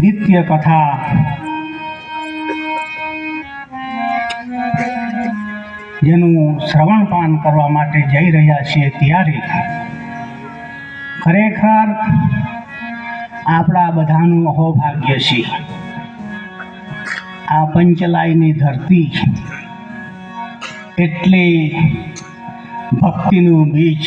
નિત્ય કથા જેનું શ્રવણપાન કરવા માટે જઈ રહ્યા છીએ ત્યારે ખરેખર આપણા બધાનું અહોભાગ્ય છે. આ પંચલાયની ધરતી એટલે ભક્તિનું બીજ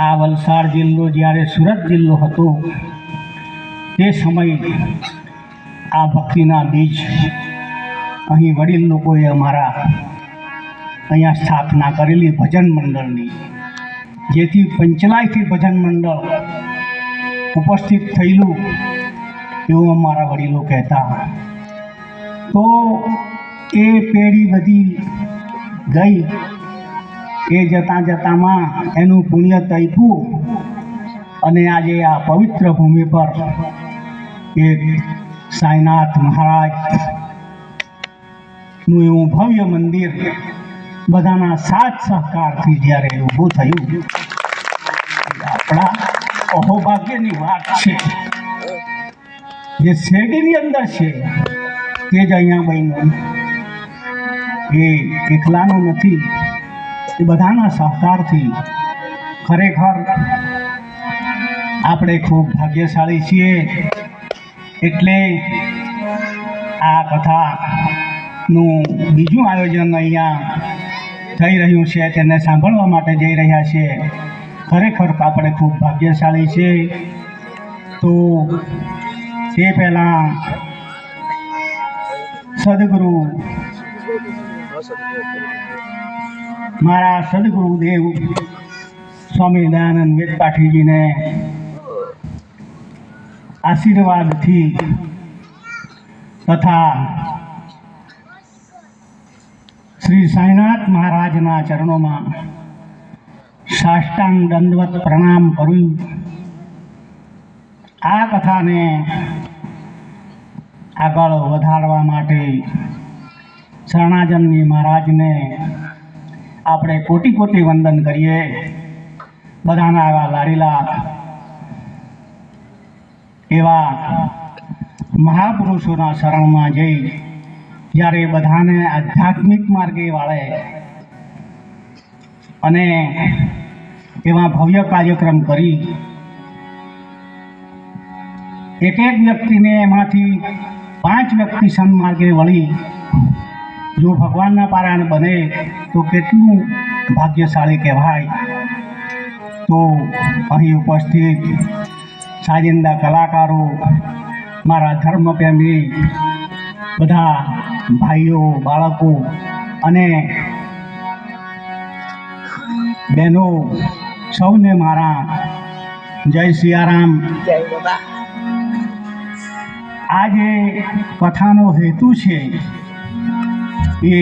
આ વલસાડ જિલ્લો જ્યારે સુરત જિલ્લો હતો, તે સમયે આ ભક્તિના બીજ અહીં વડીલ લોકોએ અમારા અહીંયા સ્થાપના કરેલી ભજન મંડળની, જેથી પંચલાયથી ભજન મંડળ ઉપસ્થિત થયેલું એવું અમારા વડીલો કહેતા. તો એ પેઢી બધી ગઈ. એ જતાં જતાંમાં એનું પુણ્ય તૈપું અને આજે આ પવિત્ર ભૂમિ પર એક સાંઈનાથ મહારાજનું એવું ભવ્ય મંદિર બધાના સાથ સહકારથી જ્યારે ઊભું થયું, આપણા અહોભાગ્યની વાત છે. જે શેરડીની અંદર છે, તે જ અહીંયા બન્યું. એ એકલાનું નથી એ બધાના સહકારથી ખરેખર આપણે ખૂબ ભાગ્યશાળી છીએ. એટલે આ કથાનું બીજું આયોજન અહીંયા થઈ રહ્યું છે, તેને સાંભળવા માટે જઈ રહ્યા છીએ ખરેખર આપણે ખૂબ ભાગ્યશાળી છે તો તે પહેલાં સદગુરુ મારા સદગુરુદેવ સ્વામી દયાનંદ વેદપાઠીજીને આશીર્વાદથી તથા શ્રી સાંઈનાથ મહારાજના ચરણોમાં સાષ્ટાંગ દંડવત પ્રણામ કર્યું આ કથાને આગળ વધારવા માટે શરણાજનની મહારાજને આપણે કોટી કોટી વંદન કરીએ. બધાના એવા લાડીલા એવા મહાપુરુષોના શરણમાં જઈ જ્યારે બધાને આધ્યાત્મિક માર્ગે વાળે અને એવા ભવ્ય કાર્યક્રમ કરી એક એક વ્યક્તિને એમાંથી પાંચ વ્યક્તિ સન્માર્ગે વળી જો ભગવાનના પારાયણ બને, તો કેટલું ભાગ્યશાળી કહેવાય? તો અહીં ઉપસ્થિત સાજિંદા કલાકારો, મારા ધર્મપ્રેમી, બધા ભાઈઓ, બાળકો અને બહેનો, સૌને મારા જય સિયારામ. આ જે કથાનો હેતુ છે એ